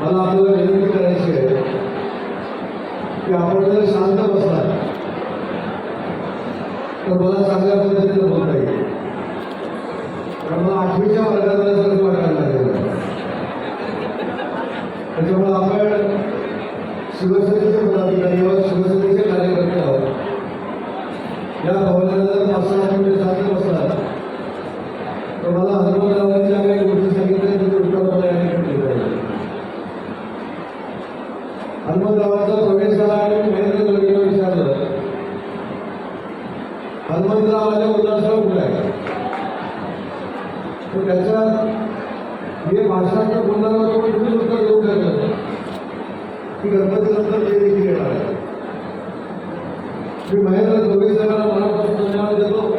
मला आपल्याला विनंती करायची आहे की आपण जर शांत बसला तर मला चांगल्या पद्धतीनं बोलता येईल. कारण मला आठवीच्या वर्गाला जर वाटायला लागेल त्याच्यामुळे आपण शिवसेनेचे पदाधिकारी आहोत शिवसेनेचे कार्यकर्ते आहोत. या भावनेला जर पाच सहा मिनिटे शांत बसला तर मला हनुमंतरावांच्या काही गोष्टी सांगितल्या त्याचे उत्तर मला या ठिकाणी देता येईल हनुमंतरावांचा प्रवेश झाला आणि महेंद्र गडकरीला विचारलं हनुमंतरावाच्या उल्हासराव कुठे आहे तर त्याच्यात हे भाषांच्या बोलणारा तो तुम्ही उत्तर देऊ शकत की गणपती नंतर ते देखील येणार आहे. मी महेंद्र जोगी साहेबांना मनापासून धन्यवाद देतो.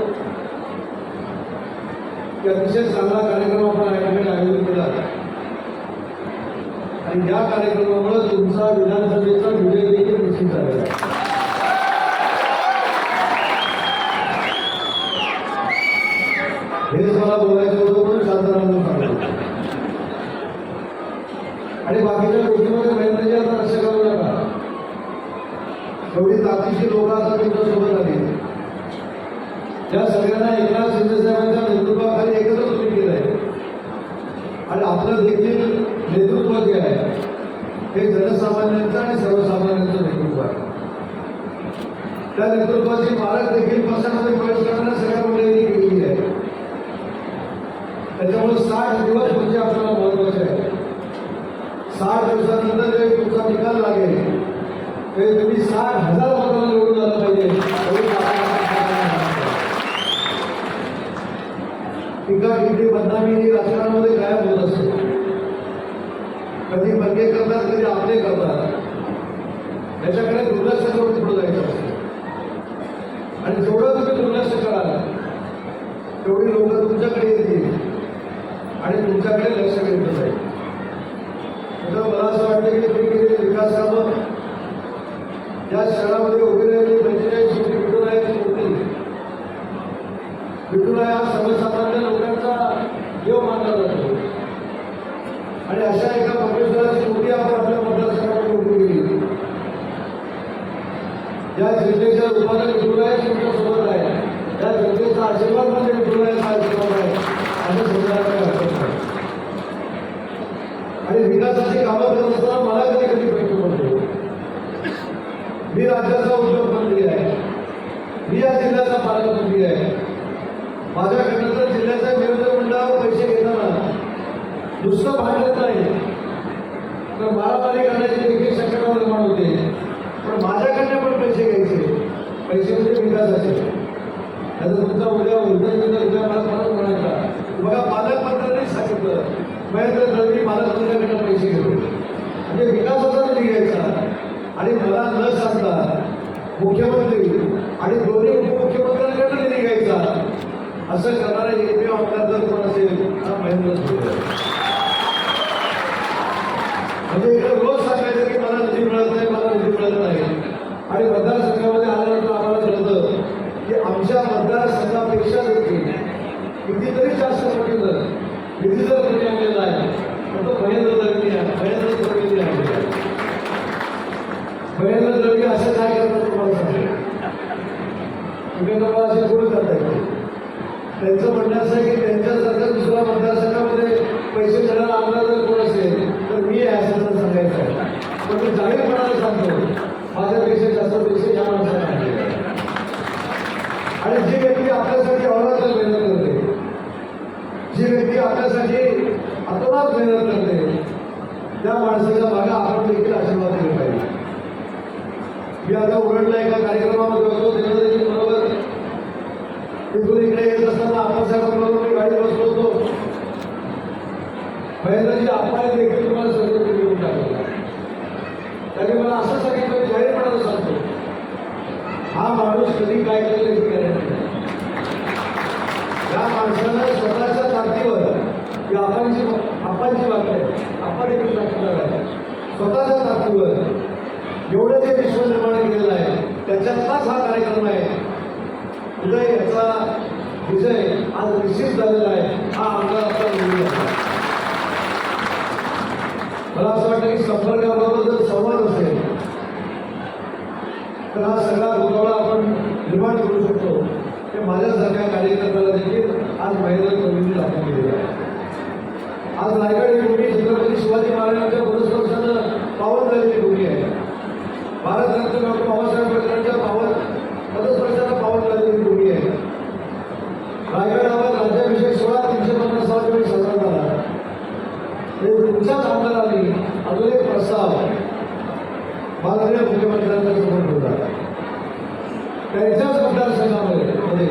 की अतिशय चांगला कार्यक्रम आपण या ठिकाणी आयोजित केला आणि या कार्यक्रमामुळे तुमचा विधानसभेचा विजय देखील निश्चित झालेला आहे हेच मला बोलायचं होतं म्हणून शांतरामने सांगितलं आणि बाकीच्या गोष्टीमध्ये महेंद्रजी आता लक्ष करू नका एवढी ताकदीची लोक आता तुमच्यासोबत आली त्या सगळ्यांना एकनाथ शिंदे साहेबांच्या नेतृत्वाखाली एकत्र तुम्ही केलंय आणि आपलं देखील नेतृत्व जे आहे हे जनसामान्यांचं आणि सर्वसामान्यांचं नेतृत्व आहे. त्या नेतृत्वाची मालक देखील पक्षामध्ये प्रवेश करण्यास सगळ्या मंडळींनी केलेली आहे. त्याच्यामुळे साठ दिवस म्हणजे आपल्याला महत्त्वाचे आहे. साठ दिवसानंतर जे तुमचा निकाल लागेल ते तुम्ही साठ हजार मतांना निवडून आलं पाहिजे. टीका किती बदनामी राजकारण राजकारणामध्ये कायम होत असते कधी बंगे करतात कधी आपले करतात. त्याच्याकडे दुर्लक्ष करून पुढे जायचं असतं. आणि जेवढं तुम्ही दुर्लक्ष कराल तेवढी लोक तुमच्याकडे येतील. आणि तुमच्याकडे लक्ष केंद्रित जाईल तर मला असं वाटतं की तुम्ही केलेली विकास कामं या शहरामध्ये उभी राहिलेली पंचेचाळीस कोटी विठुरायाची मूर्ती विठुराय हा सर्वसामान्य लोकांचा देव मानला जातो आणि अशा एका परमेश्वराची मूर्ती आपण आपल्या मतदारसंघामध्ये उभी केली या जनतेच्या रूपाने विठुराय तुमच्या आहे. या जनतेचा आशीर्वाद म्हणजे विठुरायाचा आशीर्वाद आहे? असं समजायला हरकत नाही. आणि विकासाची कामं करत असतात मला कधी कधी प्रश्न पडतो मी राज्याचा उद्योगमंत्री आहे मी या जिल्ह्याचा पालकमंत्री आहे माझ्याकडनं तर जिल्ह्याच्या नियोजन मंडळावर पैसे घेताना नुसतं भांडत नाही तर मारामारी करण्याची देखील शक्यता निर्माण होते पण माझ्याकडनं पण पैसे घ्यायचे पैसे असेल. त्याचा तुमचा उद्या उद्योजकांचा विचार मला परत म्हणायचा बघा पालकमंत्र्यांनी सांगितलं. महेंद्र दळवी पालकमंत्र्यांकडनं पैसे घेतो म्हणजे विकासाचा निधी घ्यायचा आणि मला न सांगता मुख्यमंत्री आणि दोन्ही उपमुख्यमंत्र्यांकडनं निधी घ्यायचा असं करणारा एकमेव आमदार जर कोण असेल हा महेंद्र दळवी आहे. म्हणजे इकडे रोज सांगायचं की मला निधी मिळत नाही मला निधी मिळत नाही आणि मतदारसंघामध्ये आल्यानंतर आम्हाला कळतं की आमच्या मतदारसंघापेक्षा देखील कितीतरी जास्त पटीनं निधी जर कोणी आणलेला आहे तर तो महेंद्र दळवी आहे महेंद्र दळवी आहे. महेंद्र दळवी असं काय करतात तुम्हाला सांगेल तुम्ही लोक असे पुढे जात त्यांचं म्हणणं असं आहे की त्यांच्यासारख्या दुसऱ्या मतदारसंघामध्ये पैसे देणारा आमदार जर कोण असेल तर मी आहे असं त्यांना सांगायचं. आहे पण मी जाहीरपणाला सांगतो माझ्यापेक्षा जास्त पैसे या माणसाला आणलेले आणि जी व्यक्ती आपल्यासाठी अहोरात्र मेहनत करते जी व्यक्ती आपल्यासाठी अतोनात मेहनत करते त्या माणसाच्या मागे आपण देखील आशीर्वाद दिले पाहिजे. मी आता उघडला एका कार्यक्रमामध्ये होतो देवेंद्रजी बरोबर तिथून इकडे येत असताना आपण साहेबांबरोबर मी गाडीत बसलो होतो महेंद्रजी आपण देखील तुम्हाला सर्व घेऊन टाकलं त्यांनी मला असं सांगितलं मी जाहीरपणानं सांगतो हा माणूस कधी काय केलं हे गॅरंटी नाही या माणसानं स्वतःच्या ताकदीवर की आपण जी आपण वागते आपण एक दाखवणार आहे. स्वतःच्या ताकदीवर एवढं जे विश्व निर्माण केलेलं आहे त्याच्यातलाच हा कार्यक्रम आहे. उदय याचा विजय आज निश्चित झालेला आहे. हा आमचा आता निर्णय मला असं वाटतं की संपर्काबरोबर जर संवाद असेल तर हा सगळा गोंधळ आपण निर्माण करू शकतो. ते माझ्यासारख्या कार्यकर्त्याला देखील आज महिला कमिटी दाखवून दिलेलं आहे. आज रायगड ही भूमी छत्रपती शिवाजी महाराजांच्या पुरस्पर्शानं पावन झालेली भूमी आहे. भारतरत्न डॉक्टर बाबासाहेब आंबेडकरांच्या पावन पदस्पर्शानं पावन झालेली भूमी आहे. रायगडावर राज्याभिषेक सोळा तीनशे पन्नास वेळी साजरा झाला. हे तुमच्याच आमदारांनी अजून एक प्रस्ताव माननीय मुख्यमंत्र्यांच्या समोर ठेवला. त्यांच्याच मतदारसंघामध्ये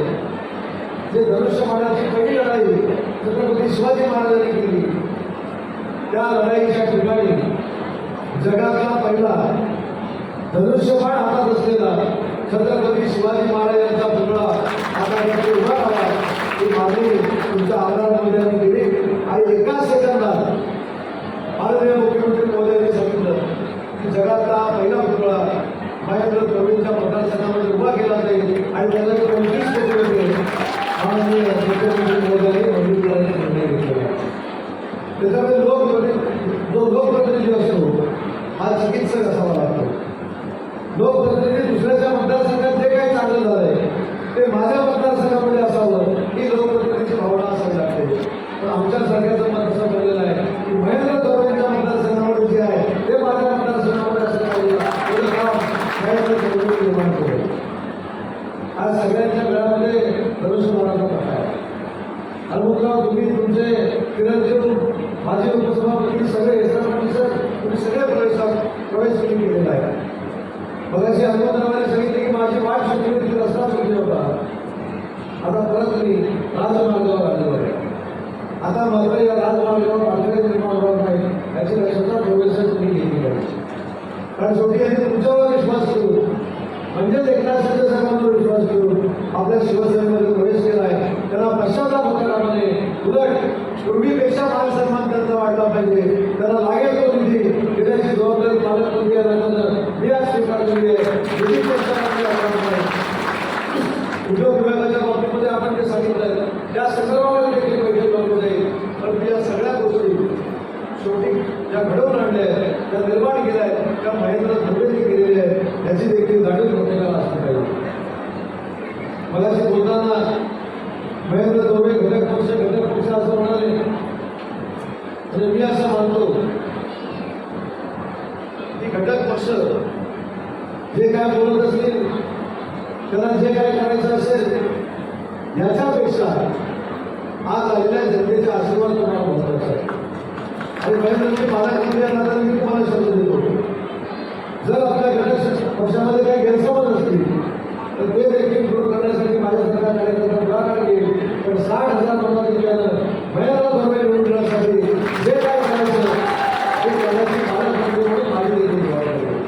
जे धनुष्यमानाची पहिली लढाई छत्रपती शिवाजी महाराजांनी केली. त्या लढाईच्या ठिकाणी जगातला पहिला धनुष्यबाण हातात असलेला छत्रपती शिवाजी महाराजांचा पुतळा आता उभा राहा ही मागणी तुमच्या आमदारांमध्ये केली आणि एका सेकंदात माननीय मुख्यमंत्री महोदयांनी सांगितलं की जगातला पहिला पुतळा महेंद्र प्रवीणच्या मतदारसंघामध्ये उभा केला जाईल आणि त्याला पंचवीस कोटी रुपये माननीय मुख्यमंत्री महोदयांनी मंजूर करण्याचा निर्णय घेतलेला आहे. त्याच्यामध्ये लोक जो लोकप्रतिनिधी असतो हा चिकित्सक असावा लागतो लोकप्रतिनिधी दुसऱ्याच्या मतदारसंघात जे काही चांगलं झालंय ते माझ्या मतदारसंघामध्ये असावं ही लोकप्रतिनिधीची भावना असावी लागते पण आमच्यासारख्याचं मत असं ठरलेलं आहे की महेंद्र चौऱ्यांच्या मतदारसंघामध्ये जे आहे ते माझ्या मतदारसंघामध्ये असं पाहिजे एवढं काम महेंद्र चौरे निर्माण करेल आज सगळ्यांच्या घरामध्ये धनुष्यबाणाचा प्रकार आहे. हनुमंतराव तुम्ही तुमचे किरणजीव माझे उपसभापती सगळे एसआर सर तुम्ही सगळे प्रवेशात प्रवेश तुम्ही केलेला आहे. मगाशी हनुमंतरावाने सांगितले की माझी वाट सुटली होती रस्ता सुटली होता. आता परत मी राजमार्गावर आलेलो आहे. आता मात्र या राजमार्गावर अडथळे निर्माण होणार नाही याची दक्षता प्रोफेसर तुम्ही घेतली पाहिजे कारण शेवटी यांनी तुमच्यावर विश्वास करू म्हणजेच एकनाथ शिंदे साहेबांवर विश्वास घेऊन आपल्या शिवसेनेमध्ये प्रवेश केला आहे त्यांना पश्चाताप होता म्हणे उलट पूर्वीपेक्षा मान सन्मान त्यांचा वाढला पाहिजे. त्याला लागेल तो निधी. देण्याची जबाबदारी पालकमंत्री या नात्यानं मी आज स्वीकारलेली आहे. निधी प्रश्नामध्ये उद्योग विभागाच्या बाबतीमध्ये आपण जे सांगितलं त्या संदर्भामध्ये देखील बैठक लावली जाईल परंतु या सगळ्या गोष्टी शेवटी ज्या घडवून आणल्या आहेत त्या निर्माण केल्या आहेत त्या महेंद्र धोबेंनी केलेल्या आहेत याची देखील जाणीव प्रत्येकाला असली पाहिजे मगाशी बोलताना महेंद्र धोबे घटक पक्ष घटक पक्ष असं म्हणाले म्हणजे सांगतो की घटक पक्ष जे काय बोलत असतील त्याला जे काय करायचं असेल याच्यापेक्षा आज आलेल्या जनतेचे आशीर्वाद तुम्हाला महत्त्वाचा आहे आणि महेंद्रजी पालकमंत्री या नात्याने मी तुम्हाला शब्द देतो जर आपल्या घटक पक्षामध्ये काही गैरसमज असतील तर ते देखील दूर करण्यासाठी माझ्यासारख्या कार्यकर्ता पुढाकार घेईल पण साठ हजार मताधिक्यानं महेंद्र धर्मे निवडून देण्यासाठी जे काय करायचं ते करण्याची पालकमंत्री म्हणून माझी देखील जबाबदारी आहे.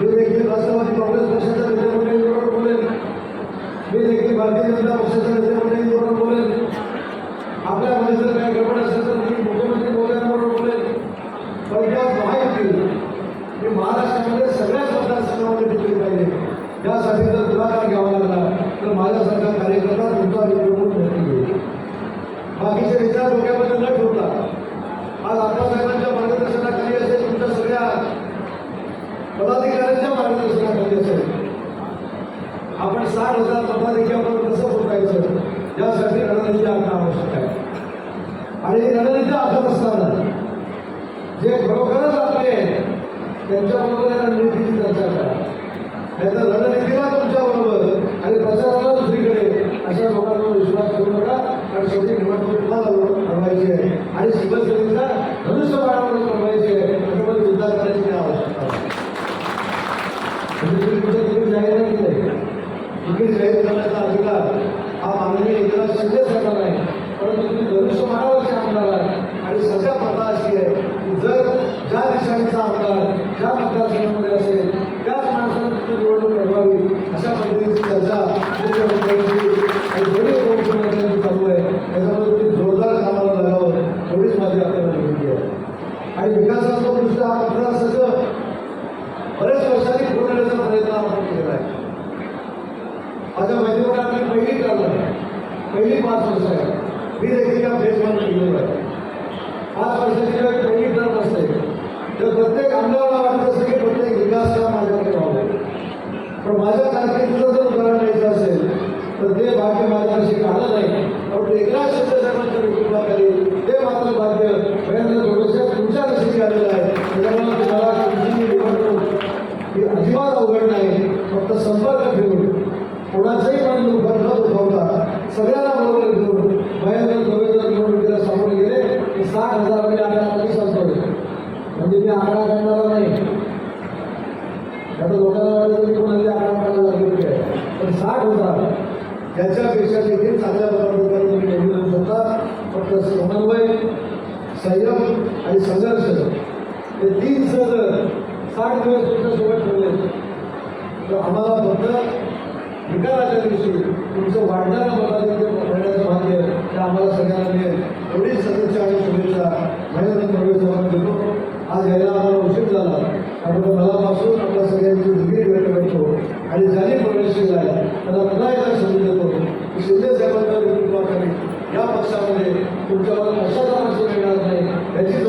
मी देखील राष्ट्रवादी काँग्रेस पक्षाच्या नेत्यामंडळींबरोबर बोलेन मी देखील भारतीय जनता पक्षाच्या आपल्या जर काही गडबड असेल तर मी मुख्यमंत्री महोदयांबरोबर बोलेन पण माहिती की महाराष्ट्रामध्ये सगळ्याच मतदारसंघामध्ये टिकली पाहिजे. त्यासाठी जर पुढाकार घ्यावा लागला तर माझ्यासारखा कार्यकर्ता तुमचा निवडणूक नक्की घेईल बाकीचे विचार डोक्यामध्ये न ठेवता आज आप्पासाहेबांच्या मार्गदर्शनाखाली असेल तुमच्या सगळ्या पदाधिकाऱ्यांच्या मार्गदर्शनाखाली असेल आपण साठ हजार मताधिक्यापर्यंत कसं पोहोचायचं यासाठी रणनीती आखणं आवश्यक आहे. आणि रणनीती आखत असताना जे खरोखरच आपले आहेत, त्यांच्याबरोबर या रणनीतीची चर्चा करा नाहीतर रणनीतीला तुमच्याबरोबर आणि प्रचाराला दुसरीकडे अशा लोकांवर विश्वास ठेवू नका कारण शेवटी निवडणूक तुम्हाला ठरवायची आहे आणि शिवसेनेचा धनुष्यबाणावरून ठरवायची आहे त्याच्यामध्ये युद्ध करायची आवश्यकता आहे म्हणजे तुम्ही कुठे तुम्ही जाहीर नाही केलंय तुम्ही जाहीर करण्याचा अधिकार हा माननीय एकनाथ शिंदे साहेबांना आहे परंतु तुम्ही धनुष्य मानावरचे आमदार आहात आणि सध्या प्रथा अशी आहे की जर ज्या दिशांचा आमदार ज्या मतदारसंघामध्ये असेल त्याच माणसाने तुम्ही निवडणूक लढवावी अशा पद्धतीची चर्चा मुख्यमंत्र्यांची आणि दोन्ही उपमुख्यमंत्र्यांची चालू आहे त्याच्यामध्ये तुम्ही जोरदार कामाला लागावं एवढीच माझी आपल्याला विनंती आहे आणि विकासात्मक दृष्ट्या हा मतदारसंघ बरेच वर्षांनी पूर्ण करण्याचा प्रयत्न आपण केलेला आहे माझ्या माहितीमध्ये पहिली टर्म आहे पहिली पाच वर्ष आहे. मी देखील या फेजमध्ये गेलेलो आहे. पाच वर्षाची जेव्हा पहिली टर्म असते. तर प्रत्येक आमदाराला वाटत असं की प्रत्येक विकास काम माझ्याकडे व्हावं पण माझ्या कारकिर्दीचं जर उदाहरण द्यायचं असेल तर ते भाग्य माझ्याशी आलं नाही. पण शब्द सर्वांच्या कुटुंबात नेतृत्वाखाली ते मात्र भाग्य महेंद्र थोडंसं तुमच्या नशिबी आलेलं आहे. त्याच्यामुळे तुम्हाला तुमची निवडणूक ही अजिबात अवघड नाही. फक्त संपर्क ठेवून कोणाचंही मन दुखत न दुखवता सगळ्यांना बरोबर घेऊन भयंकर धोबे जर निवडणुकीला सामोरे गेले की साठ हजार रुपये आकडा कधी सांगतोय म्हणजे मी आकडा करणारा नाही. आता लोकांना वाटलं की कोणाला आकडा काढायला लागले आहे पण साठ हजार त्याच्यापेक्षा देखील चांगल्या पद्धतीने तुम्ही निवडून शकता. फक्त समन्वय संयम आणि संघर्ष. हे तीन जर साठ दिवस तर आम्हाला फक्त विकाराच्या दिवशी तुमचं वाढणारं मताधिक्य मिळण्याचं भाग्य ते आम्हाला सगळ्यांना मिळेल. एवढीच सदस्य आणि शुभेच्छा महेंद्र प्रवेश साहेबांना देतो. आज यायला आम्हाला उशीर झाला. त्यामुळे मनापासून आपल्या सगळ्यांची दिली व्यक्त करतो आणि ज्यांनी प्रवेश केला त्याला पुन्हा एकदा संधी देतो. की शिंदे साहेबांच्या नेतृत्वाखाली या पक्षामध्ये तुमच्यावर कशाचा प्रश्न येणार नाही याची